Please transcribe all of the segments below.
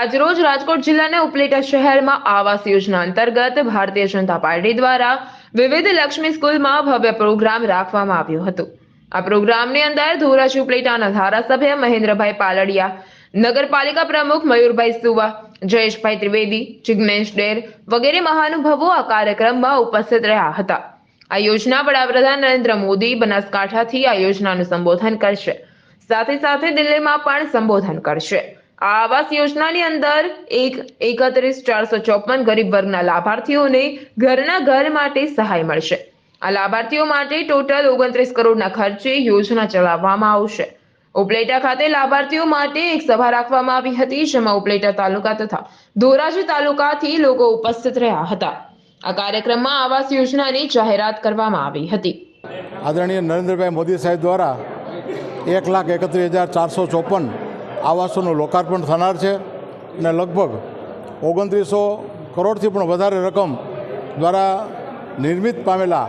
આજરોજ રાજકોટ જિલ્લાના ઉપલેટા શહેરમાં આવાસ યોજના અંતર્ગત ભારતીય જનતા પાર્ટી દ્વારા વિવિધ લક્ષ્મી સ્કૂલમાં ભવ્ય પ્રોગ્રામ રાખવામાં આવ્યો હતો. આ પ્રોગ્રામની અંદર ધોરાજી ઉપલેટાના ધારાસભ્ય મહેન્દ્રભાઈ પાલડિયા, નગરપાલિકા પ્રમુખ મયુરભાઈ સુવા, જયેશભાઈ ત્રિવેદી, જિગ્નેશ ડેર વગેરે મહાનુભાવો આ કાર્યક્રમમાં ઉપસ્થિત રહ્યા હતા. આ યોજના વડાપ્રધાન નરેન્દ્ર મોદી બનાસકાંઠાથી આ યોજનાનું સંબોધન કરશે. સાથે સાથે દિલ્હીમાં પણ સંબોધન કરશે. આ આવાસ યોજનાની અંદર એક એકત્રીસ ચારસો ચોપન ગરીબ વર્ગના લાભાર્થીઓને ઘરના ઘર માટે સહાય મળશે. આ લાભાર્થીઓ માટે ટોટલ ઓગણત્રીસ કરોડના ખર્ચે યોજના ચલાવવામાં આવશે. ઉપલેટા ખાતે લાભાર્થીઓ માટે એક સભા રાખવામાં આવી હતી, જેમાં ઉપલેટા તાલુકા તથા ધોરાજી તાલુકાથી લોકો ઉપસ્થિત રહ્યા હતા. આ કાર્યક્રમમાં આવાસ યોજનાની જાહેરાત કરવામાં આવી હતી. આદરણીય નરેન્દ્રભાઈ મોદી સાહેબ દ્વારા એક લાખ એકત્રીસ હજાર ચારસો ચોપન આવાસોનું લોકાર્પણ થનાર છે અને લગભગ ઓગણત્રીસો કરોડથી પણ વધારે રકમ દ્વારા નિર્મિત પામેલા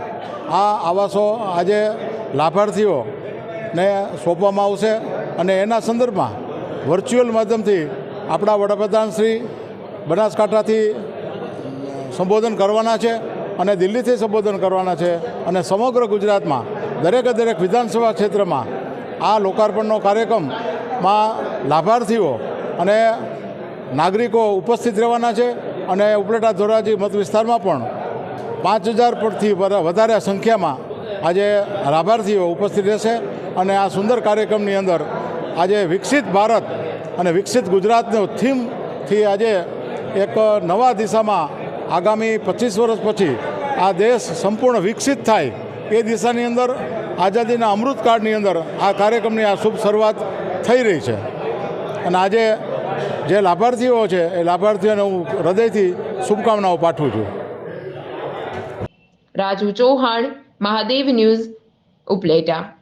આ આવાસો આજે લાભાર્થીઓને સોંપવામાં આવશે અને એના સંદર્ભમાં વર્ચ્યુઅલ માધ્યમથી આપણા વડાપ્રધાન શ્રી બનાસકાંઠાથી સંબોધન કરવાના છે અને દિલ્હીથી સંબોધન કરવાના છે અને સમગ્ર ગુજરાતમાં દરેકે દરેક વિધાનસભા ક્ષેત્રમાં આ લોકાર્પણનો કાર્યક્રમમાં લાભાર્થીઓ અને નાગરિકો ઉપસ્થિત રહેવાના છે અને ઉપલેટા ધોરાજી મત વિસ્તારમાં પણ પાંચ હજાર પરથી વધારે સંખ્યામાં આજે લાભાર્થીઓ ઉપસ્થિત રહેશે અને આ સુંદર કાર્યક્રમની અંદર આજે વિકસિત ભારત અને વિકસિત ગુજરાતનો થીમથી આજે એક નવા દિશામાં આગામી પચીસ વર્ષ પછી આ દેશ સંપૂર્ણ વિકસિત થાય એ દિશાની અંદર આઝાદીના અમૃતકાળની અંદર આ કાર્યક્રમની આ શુભ શરૂઆત થઈ રહી છે. અને આજે જે લાભાર્થીઓ છે, એ લાભાર્થીઓને હું હૃદયથી શુભકામનાઓ પાઠવું છું. રાજુ ચૌહાણ, મહાદેવ ન્યૂઝ ઉપલેટા.